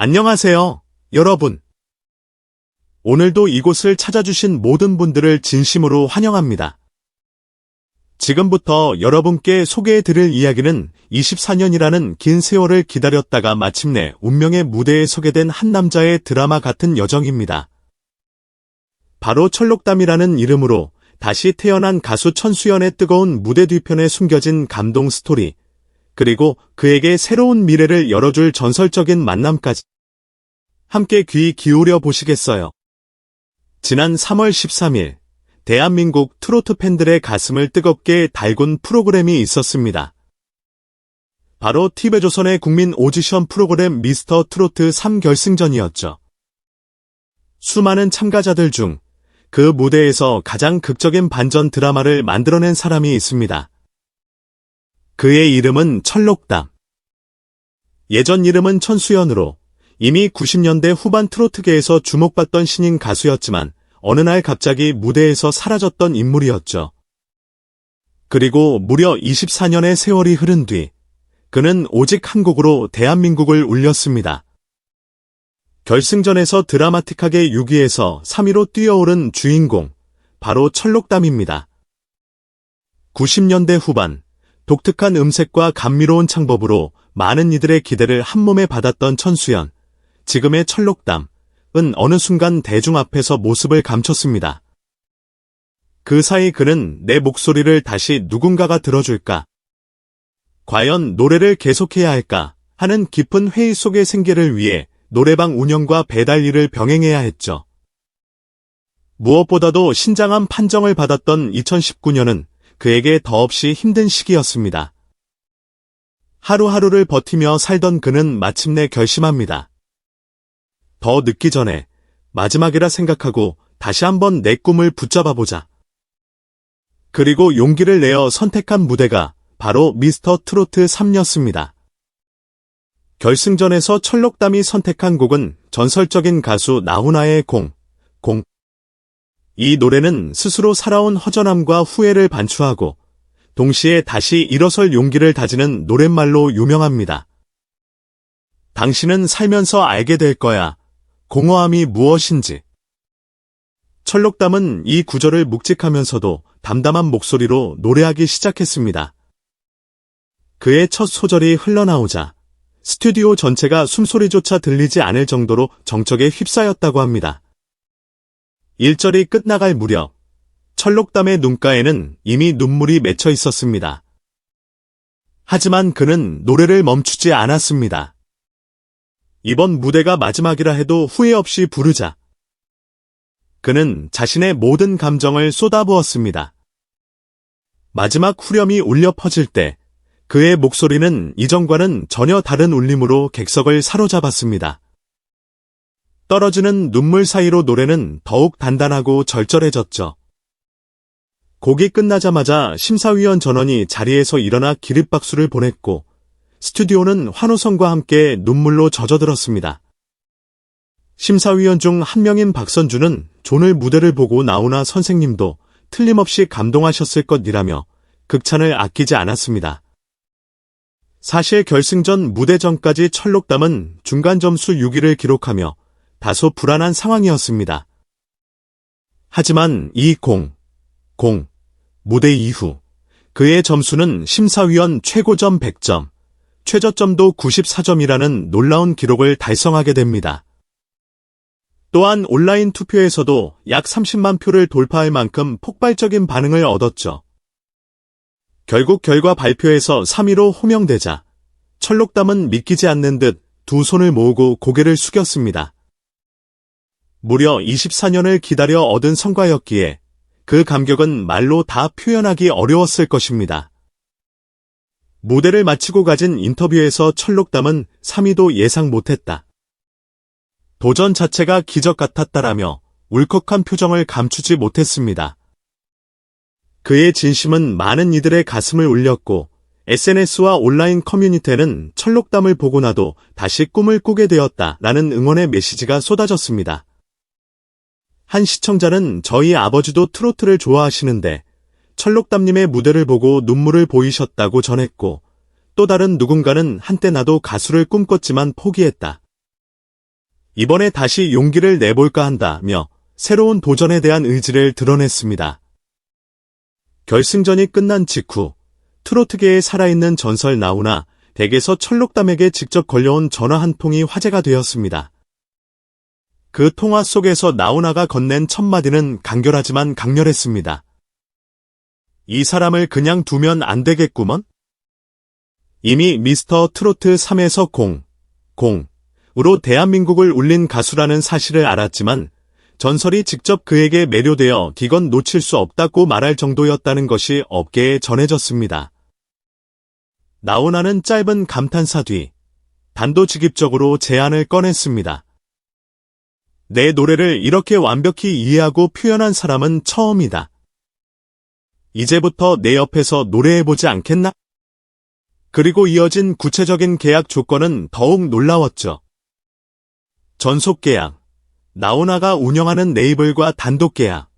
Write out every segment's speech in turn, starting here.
안녕하세요, 여러분. 오늘도 이곳을 찾아주신 모든 분들을 진심으로 환영합니다. 지금부터 여러분께 소개해 드릴 이야기는 24년이라는 긴 세월을 기다렸다가 마침내 운명의 무대에 서게 된 한 남자의 드라마 같은 여정입니다. 바로 철록담이라는 이름으로 다시 태어난 가수 천수연의 뜨거운 무대 뒤편에 숨겨진 감동 스토리, 그리고 그에게 새로운 미래를 열어줄 전설적인 만남까지 함께 귀 기울여 보시겠어요. 지난 3월 13일, 대한민국 트로트 팬들의 가슴을 뜨겁게 달군 프로그램이 있었습니다. 바로 TV조선의 국민 오디션 프로그램 미스터 트로트 3결승전이었죠. 수많은 참가자들 중 그 무대에서 가장 극적인 반전 드라마를 만들어낸 사람이 있습니다. 그의 이름은 철록담. 예전 이름은 천수연으로 이미 90년대 후반 트로트계에서 주목받던 신인 가수였지만 어느 날 갑자기 무대에서 사라졌던 인물이었죠. 그리고 무려 24년의 세월이 흐른 뒤 그는 오직 한 곡으로 대한민국을 울렸습니다. 결승전에서 드라마틱하게 6위에서 3위로 뛰어오른 주인공, 바로 철록담입니다. 90년대 후반, 독특한 음색과 감미로운 창법으로 많은 이들의 기대를 한몸에 받았던 천수연, 지금의 철록담 은 어느 순간 대중 앞에서 모습을 감췄습니다. 그 사이 그는 내 목소리를 다시 누군가가 들어줄까? 과연 노래를 계속해야 할까? 하는 깊은 회의 속의 생계를 위해 노래방 운영과 배달 일을 병행해야 했죠. 무엇보다도 신장한 판정을 받았던 2019년은 그에게 더없이 힘든 시기였습니다. 하루하루를 버티며 살던 그는 마침내 결심합니다. 더 늦기 전에 마지막이라 생각하고 다시 한번 내 꿈을 붙잡아 보자. 그리고 용기를 내어 선택한 무대가 바로 미스터 트로트 3였습니다. 결승전에서 철록담이 선택한 곡은 전설적인 가수 나훈아의 공, 공. 이 노래는 스스로 살아온 허전함과 후회를 반추하고 동시에 다시 일어설 용기를 다지는 노랫말로 유명합니다. 당신은 살면서 알게 될 거야. 공허함이 무엇인지. 철록담은 이 구절을 묵직하면서도 담담한 목소리로 노래하기 시작했습니다. 그의 첫 소절이 흘러나오자 스튜디오 전체가 숨소리조차 들리지 않을 정도로 정적에 휩싸였다고 합니다. 1절이 끝나갈 무렵 철록담의 눈가에는 이미 눈물이 맺혀 있었습니다. 하지만 그는 노래를 멈추지 않았습니다. 이번 무대가 마지막이라 해도 후회 없이 부르자. 그는 자신의 모든 감정을 쏟아부었습니다. 마지막 후렴이 울려 퍼질 때 그의 목소리는 이전과는 전혀 다른 울림으로 객석을 사로잡았습니다. 떨어지는 눈물 사이로 노래는 더욱 단단하고 절절해졌죠. 곡이 끝나자마자 심사위원 전원이 자리에서 일어나 기립박수를 보냈고 스튜디오는 환호성과 함께 눈물로 젖어들었습니다. 심사위원 중 한 명인 박선주는 존을 무대를 보고 나오나 선생님도 틀림없이 감동하셨을 것이라며 극찬을 아끼지 않았습니다. 사실 결승전 무대 전까지 철록담은 중간 점수 6위를 기록하며 다소 불안한 상황이었습니다. 하지만 이 공, 공, 무대 이후 그의 점수는 심사위원 최고점 100점, 최저점도 94점이라는 놀라운 기록을 달성하게 됩니다. 또한 온라인 투표에서도 약 30만 표를 돌파할 만큼 폭발적인 반응을 얻었죠. 결국 결과 발표에서 3위로 호명되자 철록담은 믿기지 않는 듯 두 손을 모으고 고개를 숙였습니다. 무려 24년을 기다려 얻은 성과였기에 그 감격은 말로 다 표현하기 어려웠을 것입니다. 무대를 마치고 가진 인터뷰에서 철록담은 3위도 예상 못했다. 도전 자체가 기적 같았다라며 울컥한 표정을 감추지 못했습니다. 그의 진심은 많은 이들의 가슴을 울렸고 SNS와 온라인 커뮤니티에는 철록담을 보고 나도 다시 꿈을 꾸게 되었다라는 응원의 메시지가 쏟아졌습니다. 한 시청자는 저희 아버지도 트로트를 좋아하시는데 철록담님의 무대를 보고 눈물을 보이셨다고 전했고 또 다른 누군가는 한때 나도 가수를 꿈꿨지만 포기했다. 이번에 다시 용기를 내볼까 한다며 새로운 도전에 대한 의지를 드러냈습니다. 결승전이 끝난 직후 트로트계에 살아있는 전설 나우나 댁에서 철록담에게 직접 걸려온 전화 한 통이 화제가 되었습니다. 그 통화 속에서 나우나가 건넨 첫 마디는 간결하지만 강렬했습니다. 이 사람을 그냥 두면 안 되겠구먼? 이미 미스터 트로트 3에서 공, 공, 으로 대한민국을 울린 가수라는 사실을 알았지만 전설이 직접 그에게 매료되어 기건 놓칠 수 없다고 말할 정도였다는 것이 업계에 전해졌습니다. 나오나는 짧은 감탄사 뒤 단도직입적으로 제안을 꺼냈습니다. 내 노래를 이렇게 완벽히 이해하고 표현한 사람은 처음이다. 이제부터 내 옆에서 노래해보지 않겠나? 그리고 이어진 구체적인 계약 조건은 더욱 놀라웠죠. 전속 계약, 나오나가 운영하는 네이블과 단독 계약,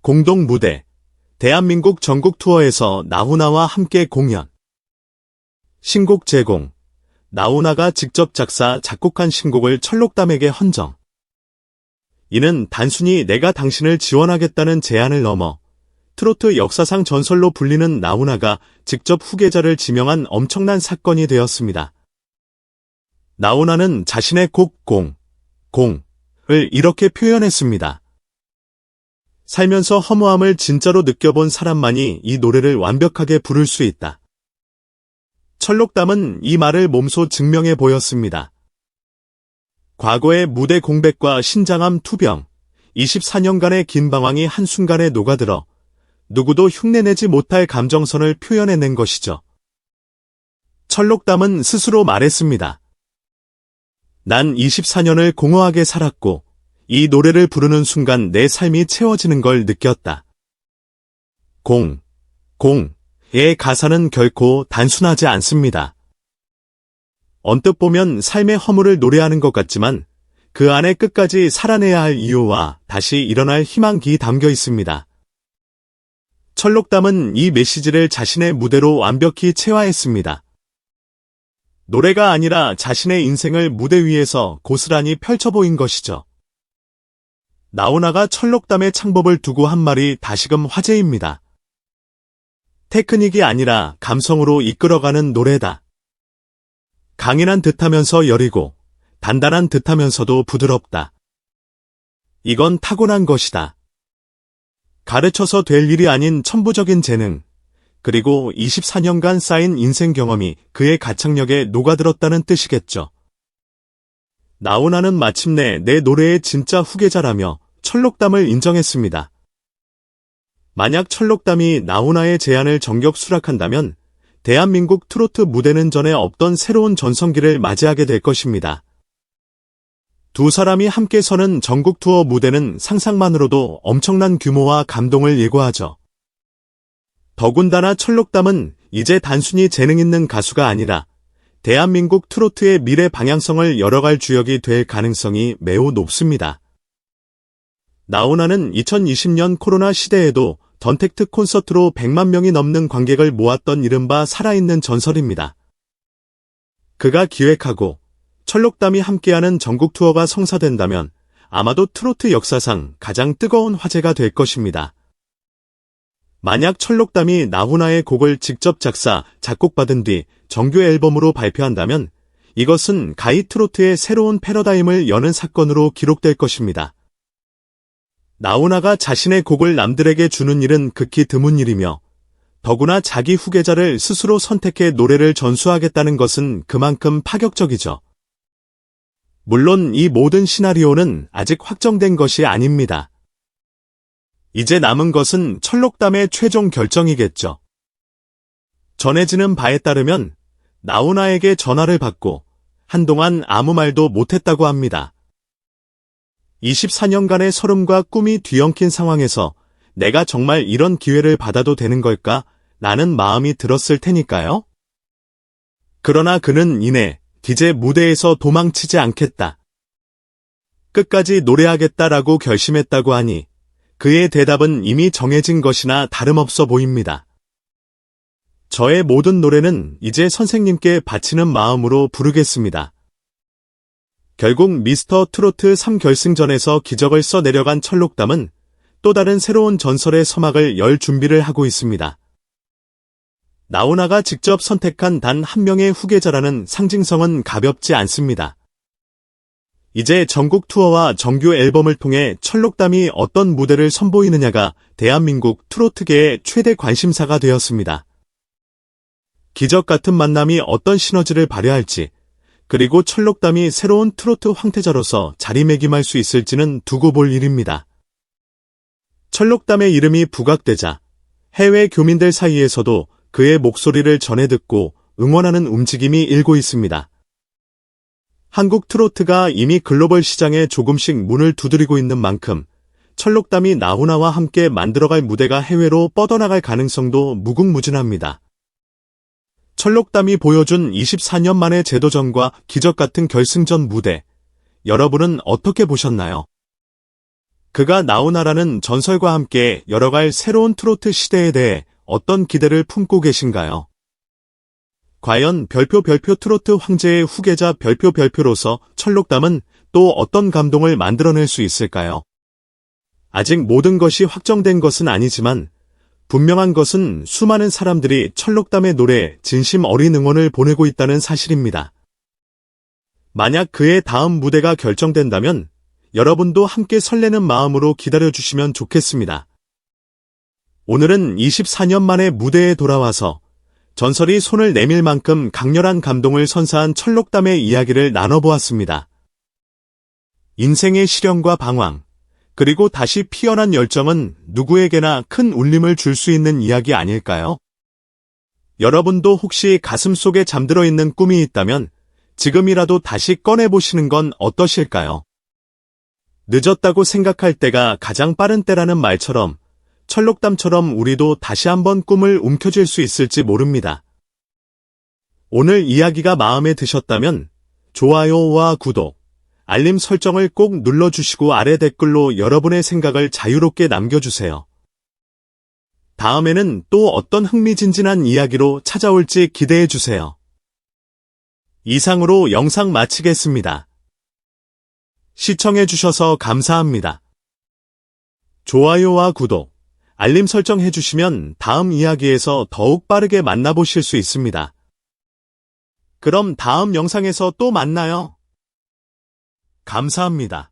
공동 무대, 대한민국 전국 투어에서 나훈아와 함께 공연, 신곡 제공, 나훈아가 직접 작사, 작곡한 신곡을 철록담에게 헌정. 이는 단순히 내가 당신을 지원하겠다는 제안을 넘어 트로트 역사상 전설로 불리는 나훈아가 직접 후계자를 지명한 엄청난 사건이 되었습니다. 나훈아는 자신의 곡 공, 공을 이렇게 표현했습니다. 살면서 허무함을 진짜로 느껴본 사람만이 이 노래를 완벽하게 부를 수 있다. 철록담은 이 말을 몸소 증명해 보였습니다. 과거의 무대 공백과 신장암 투병, 24년간의 긴 방황이 한순간에 녹아들어 누구도 흉내내지 못할 감정선을 표현해낸 것이죠. 철록담은 스스로 말했습니다. 난 24년을 공허하게 살았고 이 노래를 부르는 순간 내 삶이 채워지는 걸 느꼈다. 공, 공, 의 가사는 결코 단순하지 않습니다. 언뜻 보면 삶의 허물을 노래하는 것 같지만 그 안에 끝까지 살아내야 할 이유와 다시 일어날 희망기 담겨 있습니다. 철록담은 이 메시지를 자신의 무대로 완벽히 체화했습니다. 노래가 아니라 자신의 인생을 무대 위에서 고스란히 펼쳐 보인 것이죠. 나오나가 철록담의 창법을 두고 한 말이 다시금 화제입니다. 테크닉이 아니라 감성으로 이끌어가는 노래다. 강인한 듯하면서 여리고 단단한 듯하면서도 부드럽다. 이건 타고난 것이다. 가르쳐서 될 일이 아닌 천부적인 재능, 그리고 24년간 쌓인 인생 경험이 그의 가창력에 녹아들었다는 뜻이겠죠. 나훈아는 마침내 내 노래의 진짜 후계자라며 철록담을 인정했습니다. 만약 철록담이 나훈아의 제안을 정격 수락한다면 대한민국 트로트 무대는 전에 없던 새로운 전성기를 맞이하게 될 것입니다. 두 사람이 함께 서는 전국 투어 무대는 상상만으로도 엄청난 규모와 감동을 예고하죠. 더군다나 철록담은 이제 단순히 재능 있는 가수가 아니라 대한민국 트로트의 미래 방향성을 열어갈 주역이 될 가능성이 매우 높습니다. 나훈아는 2020년 코로나 시대에도 던택트 콘서트로 100만 명이 넘는 관객을 모았던 이른바 살아있는 전설입니다. 그가 기획하고 철록담이 함께하는 전국 투어가 성사된다면 아마도 트로트 역사상 가장 뜨거운 화제가 될 것입니다. 만약 철록담이 나훈아의 곡을 직접 작사, 작곡받은 뒤 정규 앨범으로 발표한다면 이것은 가이 트로트의 새로운 패러다임을 여는 사건으로 기록될 것입니다. 나훈아가 자신의 곡을 남들에게 주는 일은 극히 드문 일이며 더구나 자기 후계자를 스스로 선택해 노래를 전수하겠다는 것은 그만큼 파격적이죠. 물론 이 모든 시나리오는 아직 확정된 것이 아닙니다. 이제 남은 것은 철록담의 최종 결정이겠죠. 전해지는 바에 따르면 나훈아에게 전화를 받고 한동안 아무 말도 못했다고 합니다. 24년간의 설움과 꿈이 뒤엉킨 상황에서 내가 정말 이런 기회를 받아도 되는 걸까? 라는 마음이 들었을 테니까요. 그러나 그는 이내 디제 무대에서 도망치지 않겠다. 끝까지 노래하겠다라고 결심했다고 하니 그의 대답은 이미 정해진 것이나 다름없어 보입니다. 저의 모든 노래는 이제 선생님께 바치는 마음으로 부르겠습니다. 결국 미스터 트로트 3결승전에서 기적을 써 내려간 철록담은 또 다른 새로운 전설의 서막을 열 준비를 하고 있습니다. 나훈아가 직접 선택한 단 한 명의 후계자라는 상징성은 가볍지 않습니다. 이제 전국 투어와 정규 앨범을 통해 철록담이 어떤 무대를 선보이느냐가 대한민국 트로트계의 최대 관심사가 되었습니다. 기적 같은 만남이 어떤 시너지를 발휘할지, 그리고 철록담이 새로운 트로트 황태자로서 자리매김할 수 있을지는 두고 볼 일입니다. 철록담의 이름이 부각되자 해외 교민들 사이에서도 그의 목소리를 전해 듣고 응원하는 움직임이 일고 있습니다. 한국 트로트가 이미 글로벌 시장에 조금씩 문을 두드리고 있는 만큼 철록담이 나훈아와 함께 만들어갈 무대가 해외로 뻗어나갈 가능성도 무궁무진합니다. 철록담이 보여준 24년 만의 재도전과 기적 같은 결승전 무대, 여러분은 어떻게 보셨나요? 그가 나훈아라는 전설과 함께 열어갈 새로운 트로트 시대에 대해 어떤 기대를 품고 계신가요? 과연 별표 별표 트로트 황제의 후계자 별표 별표로서 철록담은 또 어떤 감동을 만들어낼 수 있을까요? 아직 모든 것이 확정된 것은 아니지만 분명한 것은 수많은 사람들이 철록담의 노래에 진심 어린 응원을 보내고 있다는 사실입니다. 만약 그의 다음 무대가 결정된다면 여러분도 함께 설레는 마음으로 기다려주시면 좋겠습니다. 오늘은 24년 만에 무대에 돌아와서 전설이 손을 내밀 만큼 강렬한 감동을 선사한 철록담의 이야기를 나눠보았습니다. 인생의 시련과 방황, 그리고 다시 피어난 열정은 누구에게나 큰 울림을 줄 수 있는 이야기 아닐까요? 여러분도 혹시 가슴 속에 잠들어 있는 꿈이 있다면 지금이라도 다시 꺼내보시는 건 어떠실까요? 늦었다고 생각할 때가 가장 빠른 때라는 말처럼 철록담처럼 우리도 다시 한번 꿈을 움켜쥘 수 있을지 모릅니다. 오늘 이야기가 마음에 드셨다면 좋아요와 구독, 알림 설정을 꼭 눌러주시고 아래 댓글로 여러분의 생각을 자유롭게 남겨주세요. 다음에는 또 어떤 흥미진진한 이야기로 찾아올지 기대해 주세요. 이상으로 영상 마치겠습니다. 시청해 주셔서 감사합니다. 좋아요와 구독, 알림 설정해 주시면 다음 이야기에서 더욱 빠르게 만나보실 수 있습니다. 그럼 다음 영상에서 또 만나요. 감사합니다.